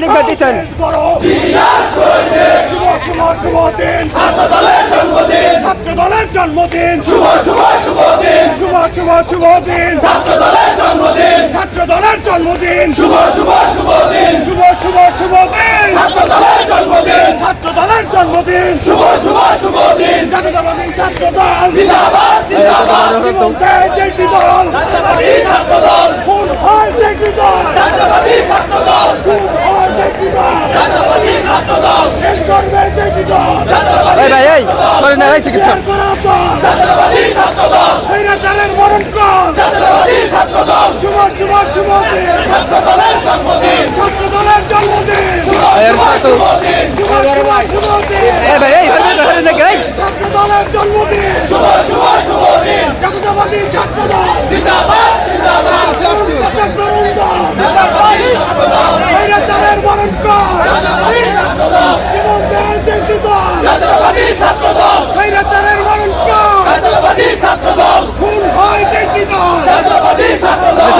দিচ্ছেন ছাত্র দলের জন্মদিন শুভ শুভ শুভ দিন জন্মদিন ছাত্র দলের জন্মদিন শুভ শুভ শুভ দিন শুভ শুভ দিন ছাত্র দলের জন্মদিন ছাত্র দলের জন্মদিন শুভ শুভ শুভ দিন জাতীয়তাবাদী ছাত্র দল জিন্দাবাদ জিন্দাবাদ জীবন দেয় জেটি দল জাতীয়তাবাদী ছাত্র দল খুন হয় জেটি দল ছাত্র দিন জাতীয়তাবাদী ছাত্র দল জিন্দাবাদ জিন্দাবাদ তরুণ দল জাতীয়তাবাদী ছাত্র দল স্বৈরাচারের মরণ কর জাতীয়তাবাদী ছাত্র দল জীবন দেয় জেটি দল জাতীয়তাবাদী ছাত্র দল স্বৈরাচারের মরণ কর জাতীয়তাবাদী ছাত্র দল খুন হয় জেটি দল জাতীয়তাবাদী ছাত্র দল ভাইজান। খুন হয় জেটি দল জাতীয়তাবাদী ছাত্র দল জালো রে জালো আগুন জালো দিয়েছি তো রক্ত আলো দেব রক্ত রক্তের বন্যা এসে যাবে অন্যায় দেশ গর্বে জেটি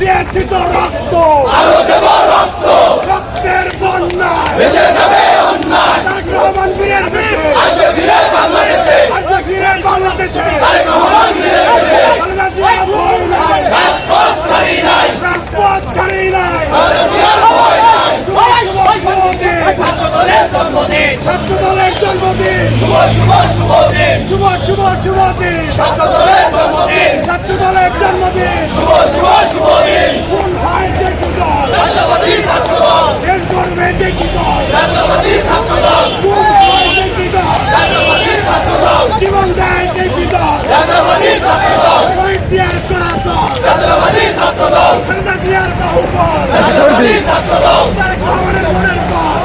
দিয়েছি তো রক্ত। আরও দেব রক্ত। রক্তের বন্যা এসে যাবে অন্যায় তার রহমান বীরের দেশে আসবে ফিরে বাংলাদেশে আসবে ফিরে বাংলাদেশে তারেক রহমান বীরের দেশে খালেদা জিয়া ভয় নাই রাজপথ ছাড়ি নাই রাজপথ ছাড়ি নাই খালেদা জিয়ার ভয় নাই শুভ শুভ শুভ দিন ছাত্র দলের জন্মদিন ছাত্র দলের জন্মদিন। শুভ শুভ শুভ দিন শুভ শুভ শুভ দিন ছাত্র দলের জন্মদিন। ছাত্র দলের জন্মদিন। শুভ শুভ শুভ দিন কোন হয় যে কি দল? জাতীয়বাদী ছাত্র দল। দেশ গর্বে যে কি দল? জাতীয়বাদী ছাত্র দল। কোন হয় যে কি দল? জাতীয়বাদী ছাত্র দল। জীবন দেয় যে কি দল? জাতীয়বাদী ছাত্র দল। শহীদ জিয়ার করা দল। জাতীয়বাদী ছাত্র দল। খালেদা জিয়ার বাহুবল। জাতীয়বাদী ছাত্র দল। তারেক রহমানের মনের দল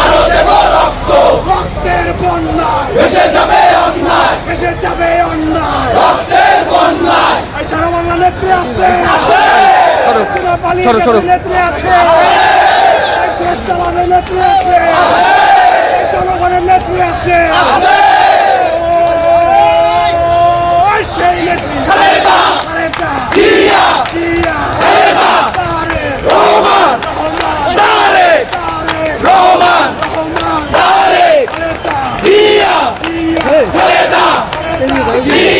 আরও দেব রক্ত রক্তের বন্যায় ভেসে যাবে অন্যায় ভেসে যাবে অন্যায় রক্তের বন্যায় সারা বাংলা নেত্রী আছে সরো, সরো। নেত্রী আছে দেশ চালানোর নেত্রী আছে জনগণের নেত্রী আছে সেই Ameen.